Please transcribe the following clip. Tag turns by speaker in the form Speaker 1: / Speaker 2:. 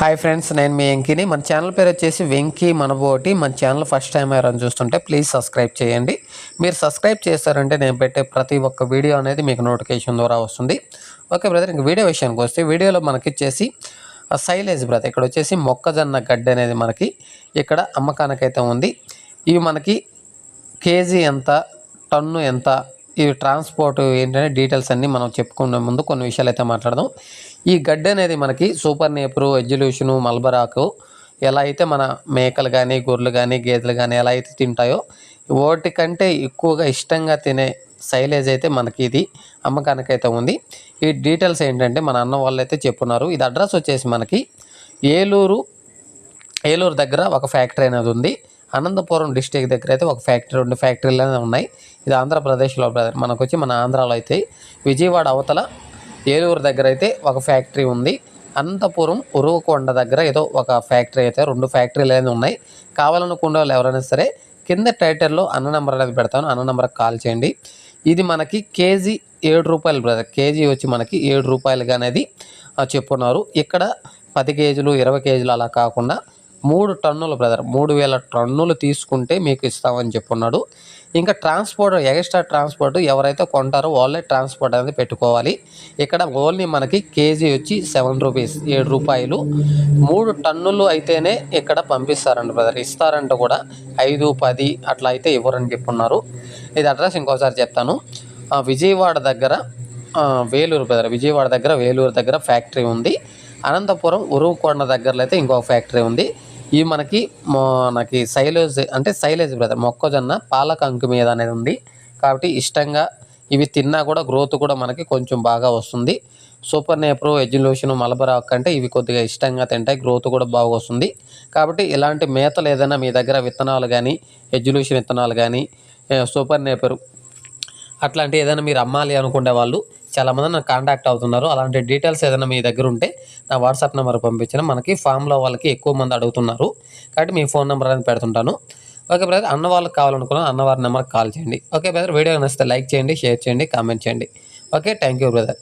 Speaker 1: Hi friends నేను మీ వెంకీని. మన channel పేరు వచ్చేసి వెంకీ మనబోటి. మన ఛానల్ ఫస్ట్ టైం ఎవరైనా చూస్తుంటే ప్లీజ్ సబ్స్క్రైబ్ చేయండి. మీరు సబ్స్క్రైబ్ చేస్తారంటే నేను పెట్టే ప్రతి ఒక్క వీడియో అనేది మీకు నోటిఫికేషన్ ద్వారా వస్తుంది. ఓకే బ్రదర్ ఇంక వీడియో విషయానికి వస్తే వీడియోలో మనకి వచ్చేసి సైలేజ్ బ్రదర్ ఇక్కడ వచ్చేసి మొక్కజొన్న గడ్డి అనేది మనకి ఇక్కడ అమ్మకానికైతే ఉంది. ఇవి మనకి కేజీ ఎంత టన్ను ఎంత ఈ ట్రాన్స్పోర్ట్ ఏంటంటే డీటెయిల్స్ అన్నీ మనం చెప్పుకునే ముందు కొన్ని విషయాలు అయితే మాట్లాడదాం. ఈ గడ్డి అనేది మనకి సూపర్ నేపరు ఎజ్యుల్యూషను మల్బరాకు ఎలా అయితే మన మేకలు కానీ గొర్రెలు కానీ గేదెలు కానీ ఎలా అయితే తింటాయో వాటికంటే ఎక్కువగా ఇష్టంగా తినే సైలేజ్ అయితే మనకి ఇది అమ్మకానికైతే ఉంది. ఈ డీటెయిల్స్ ఏంటంటే మన అన్న వాళ్ళు అయితే చెప్పున్నారు. ఇది అడ్రస్ వచ్చేసి మనకి ఏలూరు ఏలూరు దగ్గర ఒక ఫ్యాక్టరీ అనేది ఉంది. అనంతపురం డిస్టిక్ దగ్గర అయితే ఒక ఫ్యాక్టరీ రెండు ఫ్యాక్టరీలు ఉన్నాయి. ఇది ఆంధ్రప్రదేశ్లో బ్రదర్. మనకు వచ్చి మన ఆంధ్రాలో అయితే విజయవాడ అవతల ఏలూరు దగ్గర అయితే ఒక ఫ్యాక్టరీ ఉంది. అనంతపురం ఉరువకొండ దగ్గర ఏదో ఒక ఫ్యాక్టరీ అయితే రెండు ఫ్యాక్టరీలు అనేది ఉన్నాయి. కావాలనుకున్న వాళ్ళు ఎవరైనా సరే కింద టైటర్లో అన్న నెంబర్ అనేది పెడతాను. అన్న నెంబర్కి కాల్ చేయండి. ఇది మనకి కేజీ ఏడు రూపాయలు బ్రదర్. కేజీ వచ్చి మనకి ఏడు రూపాయలుగా అనేది చెప్పున్నారు. ఇక్కడ పది కేజీలు ఇరవై కేజీలు అలా కాకుండా మూడు టన్నులు బ్రదర్ మూడు వేల టన్నులు తీసుకుంటే మీకు ఇస్తామని చెప్పున్నాడు. ఇంకా ట్రాన్స్పోర్ట్ ఎక్స్ట్రా ట్రాన్స్పోర్ట్ ఎవరైతే కొంటారో వాళ్ళే ట్రాన్స్పోర్ట్ అనేది పెట్టుకోవాలి. ఇక్కడ ఓన్లీ మనకి కేజీ వచ్చి సెవెన్ రూపీస్ ఏడు రూపాయలు. మూడు టన్నులు అయితేనే ఇక్కడ పంపిస్తారంట బ్రదర్ ఇస్తారంట కూడా. ఐదు పది అట్లా అయితే ఇవ్వరని చెప్పున్నారు. ఇది అడ్రస్ ఇంకోసారి చెప్తాను. విజయవాడ దగ్గర వేలూరు బ్రదర్ విజయవాడ దగ్గర వేలూరు దగ్గర ఫ్యాక్టరీ ఉంది. అనంతపురం ఉరువుకొండ దగ్గరలో అయితే ఇంకొక ఫ్యాక్టరీ ఉంది. ఇవి మనకి మనకి సైలేజ్ అంటే సైలేజ్ బ్రదర్ మొక్కజొన్న పాలక అంకు మీద అనేది ఉంది. కాబట్టి ఇష్టంగా ఇవి తిన్నా కూడా గ్రోత్ కూడా మనకి కొంచెం బాగా వస్తుంది. సూపర్ నేప్రో ఎడ్యులేషన్ మలబరాక్ కంటే ఇవి కొద్దిగా ఇష్టంగా తింటాయి గ్రోత్ కూడా బాగా వస్తుంది. కాబట్టి ఇలాంటి మేతలు ఏదైనా మీ దగ్గర విత్తనాలు కానీ ఎడ్యులేషన్ విత్తనాలు కానీ సూపర్ నేపరు అట్లాంటి ఏదైనా మీరు అమ్మాలి అనుకునే వాళ్ళు చాలామంది నాకు కాంటాక్ట్ అవుతున్నారు. అలాంటి డీటెయిల్స్ ఏదైనా మీ దగ్గర ఉంటే నా వాట్సాప్ నెంబర్ పంపించిన. మనకి ఫామ్లో వాళ్ళకి ఎక్కువ మంది అడుగుతున్నారు. కాబట్టి మీ ఫోన్ నెంబర్ అనేది పెడుతుంటాను. ఓకే బ్రదర్ అన్న వాళ్ళకి కావాలనుకున్నా అన్నవారి నెంబర్కి కాల్ చేయండి. ఓకే బ్రదర్ వీడియో నచ్చితే లైక్ చేయండి షేర్ చేయండి కామెంట్ చేయండి. Okay thank you brother.